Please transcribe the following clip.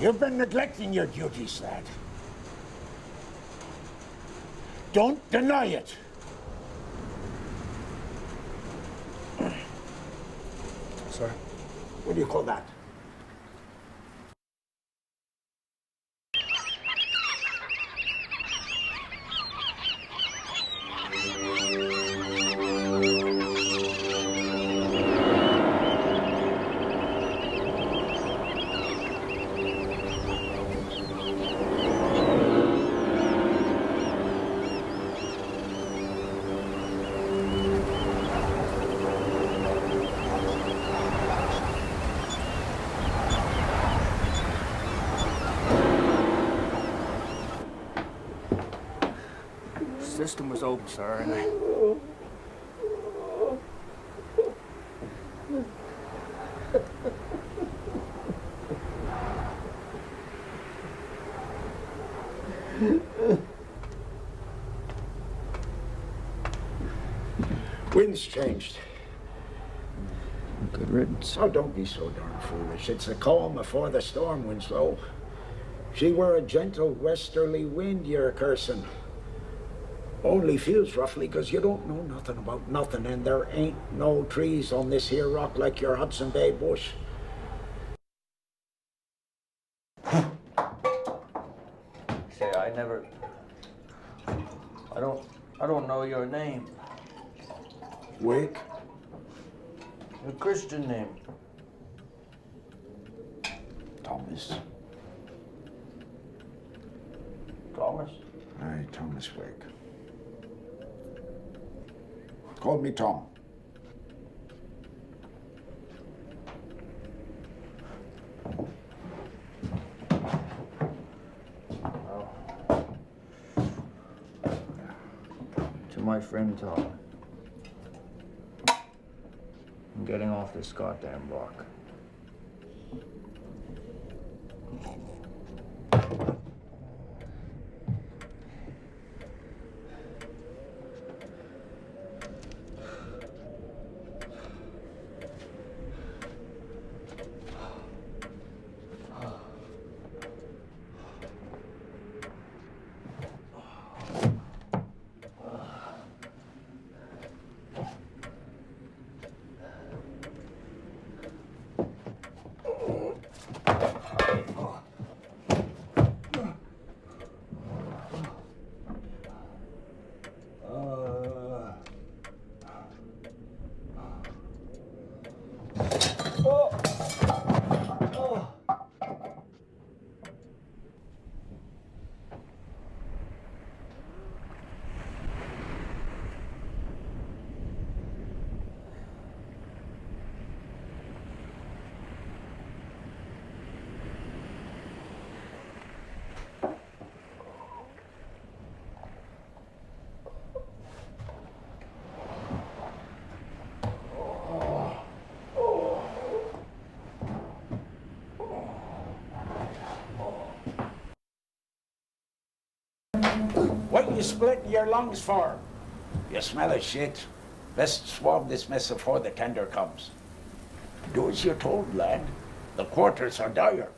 You've been neglecting your duties, lad. Don't deny it. Sir? What do you call that? System was open, sir, and I... Wind's changed. Good riddance. Oh, don't be so darn foolish. It's the calm before the storm, Winslow. She were a gentle westerly wind you're cursing. Only feels roughly 'cause you don't know nothing about nothing, and there ain't no trees on this here rock like your Hudson Bay bush. Say, I never. I don't. I don't know your name. Wake? Your Christian name. Thomas. Thomas. Aye, Thomas Wake. Call me Tom. To my friend Tom. I'm getting off this goddamn rock. What you splitting your lungs for? You smell of shit. Best swab this mess before the tender comes. Do as you're told, lad. The quarters are dire.